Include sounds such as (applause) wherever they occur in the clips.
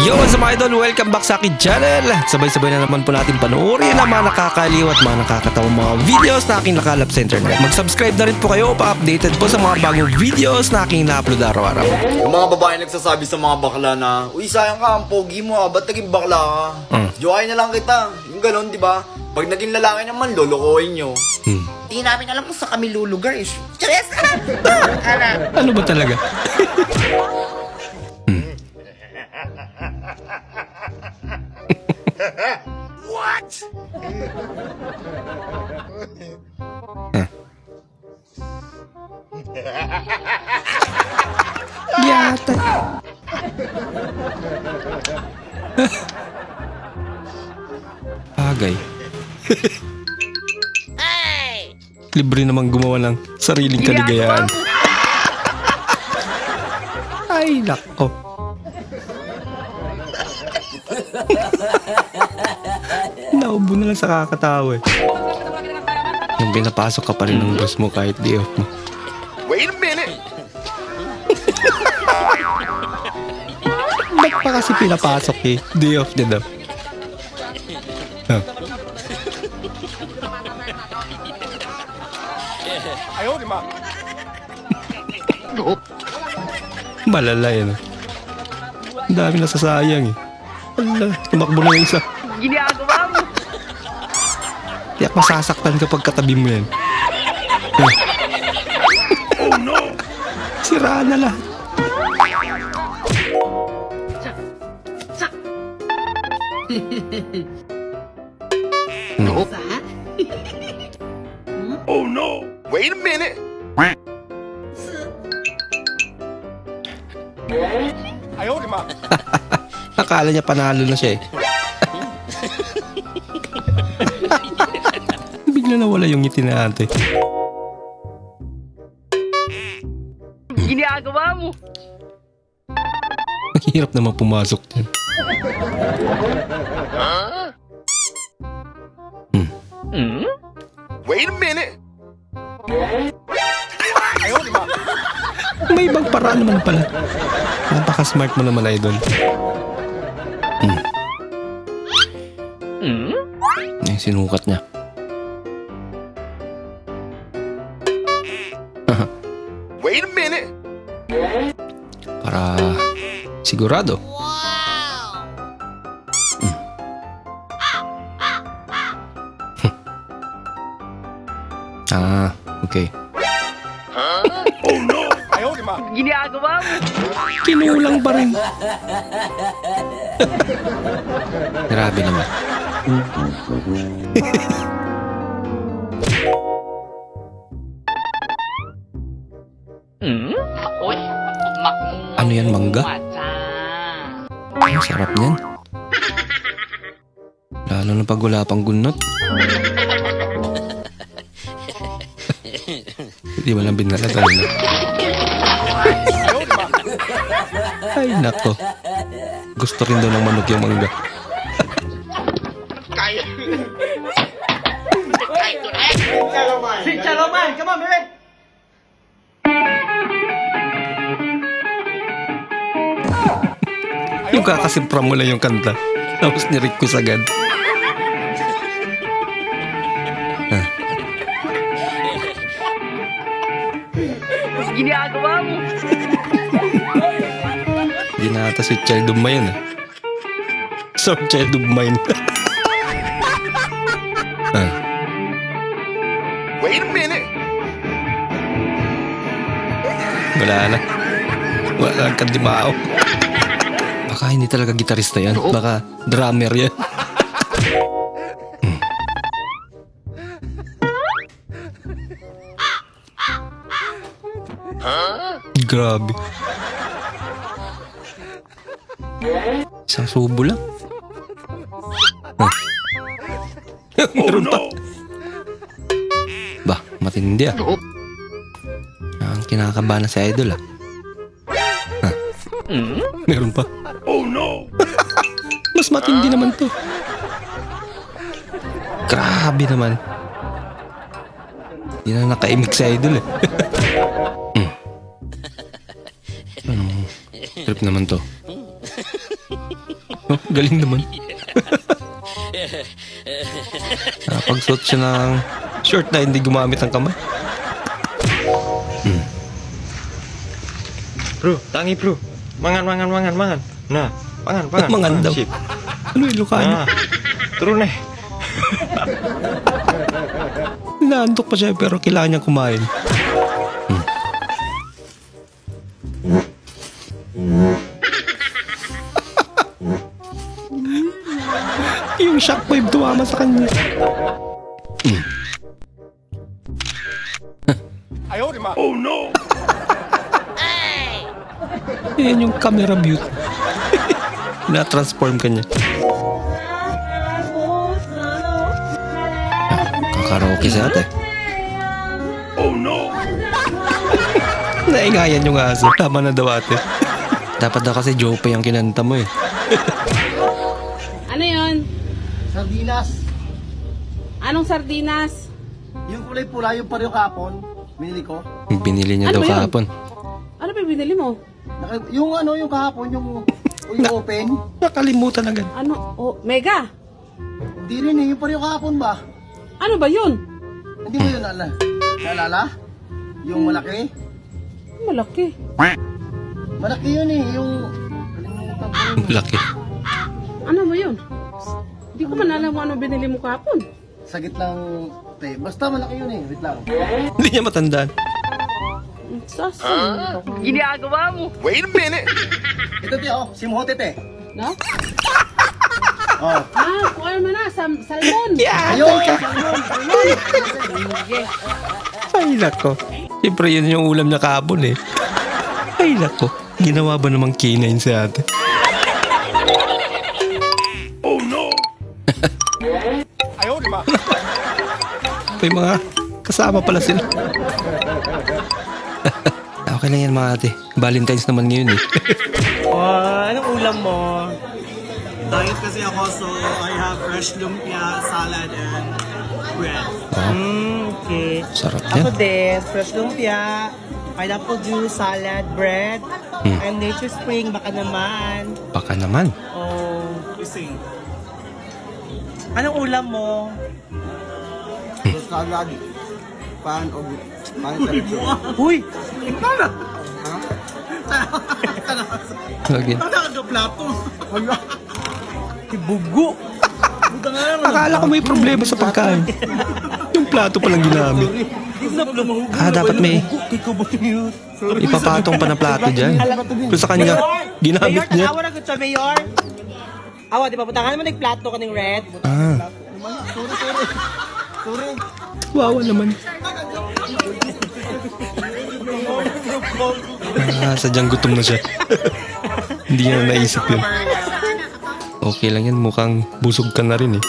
Yo, what's up mga idol? Welcome back sa akin channel. Sabay-sabay na naman po natin panoorin ang mga nakakaliw at mga nakakatawang mga videos na aking nakalap sa internet. Mag-subscribe na rin po kayo pa-updated po sa mga bagong videos na aking na-upload araw-araw. Yung mga babae nagsasabi sa mga bakla na, Uy, sayang ka, ang pogi mo ah, ba't naging bakla ka? Mm. Jowain na lang kita. Yung ganon, di ba? Pag naging lalaki naman, lolokohin nyo. Hmm. Di namin alam kung saan kami lulugar eh. Tres! Ano? Ano ba talaga? (laughs) Yata. Bagay. Libre namang gumawa ng sariling kaligayahan. Ay, nako. Naubo na lang sa kakatawa eh. Yung pinapasok ka pa rin ng boss mo kahit di off mo. Wait a minute! Ba't pa kasi pinapasok eh? Day off din daw. Huh. Malala yun. ah. Ang dami nasasayang eh. Ala, tumakbo na yung isa. Ginagawa mo! Tiyak masasaktan kapag katabi mo yan. Oh (laughs) no! Sira na lahat. Wait a minute! (laughs) Akala niya panalo na siya eh. Bigla nawala yung ngiti na ate. Ginagawa mo! Ang hirap naman pumasok dyan. Wait a minute! May ibang paraan naman pala. Napaka-smart mo naman, idol. Hmm. Yung sinukat niya. (laughs) Wait a minute! Para sigurado. Hmm. (laughs) ah, okay. Ginagawa mo! Kinulang pa rin. (laughs) Grabe naman. Uy! Ano yan, mangga? Ang sarap niyan. Lalo na pag wala pang gunot. Hindi mo lang binalatan na. Ay, nako. Gusto rin daw ng manok yung mangga. Yung kakasimpra mo lang yung kanta. Tapos ni-request agad. Ginagawa mo! Hindi na ata si Child of Mine. ah. So, Child of Mine. (laughs) ah, Wait a minute! wala na. Wala kang kandimao. Baka hindi talaga gitarista yan. Baka drummer yan. Hmm. Grabe. Isang subo lang. Ah. Meron pa. Ba, matindi ah. Ang kinakabahan na si Idol ah. Ah. Meron pa. No! (laughs) Mas matindi naman to. Grabe naman. Hindi na nakaimik sa idol eh. (laughs) mm. Ano? Trip naman to. Oh, galing naman. (laughs) Nakapagsuot siya ng short na hindi gumamit ng kamay. Bro, tangi bro. Mangan, mangan, mangan, mangan. Nah, pangan, pangan. Mangan daw. Sip. Ano yung Ilocano? Nah, turun eh. (laughs) Inaantok pa siya pero kailangan niya kumain. Hmm. (laughs) yung shockwave tumama sa kanya. oh no! (laughs) Yan yung camera view. Na-transform ka niya. Karaoke si ate. Oh no! Naingayan yung aso. Tama na daw ate. Dapat daw kasi Jope yung kinanta mo eh. Ano yon? Sardinas. Anong sardinas? Yung kulay pula, yung pareho kapon. Binili ko. Binili niya Ano daw kahapon. Ano ba binili mo? Naka- yung ano, yung kahapon, yung, yung open. Nakalimutan agad. Ano? Oh, mega. Hindi rin eh, yung pareho kahapon ba? Ano ba yun? Hindi mo yun ala. Naalala? Yung malaki? Malaki. Malaki yun eh, yung... Kalimutan ko yun. Laki. Ano ba yun? Hindi ko man alam kung ano binili mo kahapon. Sa gitlang... Te, basta malaki yun eh, wait lang. Hindi niya matandaan. Sas. (laughs) Ito te, oh, simhote te. No? (laughs) Oh. Ah, ano man na, sam salmon. (laughs) Ayun! Sige. Ay nako. Siyempre yun yung ulam niya kahapon eh. Ay nako. Ginawa ba namang K9 si ate? Oh no! May mga kasama pala sila. Okay lang yan mga ate. Valentine's naman ngayon eh. Oh, (laughs) anong ulam mo? Diet kasi ako, so I have fresh lumpia, salad, and bread. Mm, okay. Sarap Ako yan. din, fresh lumpia, pineapple juice, salad, bread, Hmm. and nature spring, baka naman. Baka naman. Oh, gising. Anong ulam mo? Salad. Pan o... Pan Uy! Lagyan. Ano ka plato? Ibugo! Akala ko may problema sa pagkain. Yung plato palang ginamit. Ah, dapat may ipapatong pa na plato dyan. Pero sa kanya, ginamit Mayor, niya. tanawa na sa Mayor. Awa, di ba? Putangan naman nagplato ka ng red. Ah, Sorry. wawa naman. Ah, sadyang gutom na siya. Hindi niya na naisip yun. Okay lang yan, mukhang busog ka na rin eh.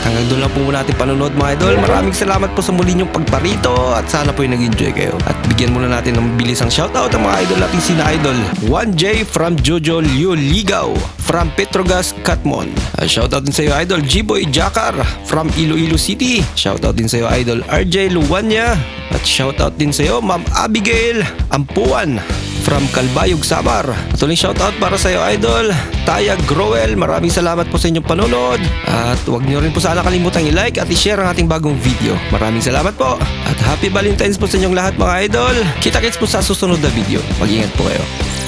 Hanggang doon lang po muna ating panonood mga idol. Maraming salamat po sa muli niyong pagparito at sana po yung nag-enjoy kayo. At bigyan muna natin ng bilisang shoutout ang mga idol natin sina idol. 1J from Jojo Liu Ligaw from Petrogas Katmon. Shoutout din sa iyo idol G-Boy Jakar from Iloilo City. Shoutout din sa iyo idol RJ Luwanya. At shoutout din sa iyo Ma'am Abigail Ampuan from Kalbayog, Samar. Uling shoutout para sa iyo, Idol. Taya Growell, maraming salamat po sa inyong panonood. At huwag niyo rin po sana kalimutang i-like at i-share ang ating bagong video. Maraming salamat po. At happy Valentine's po sa inyong lahat mga idol. Kita-kits po sa susunod na video. Mag-ingat po kayo.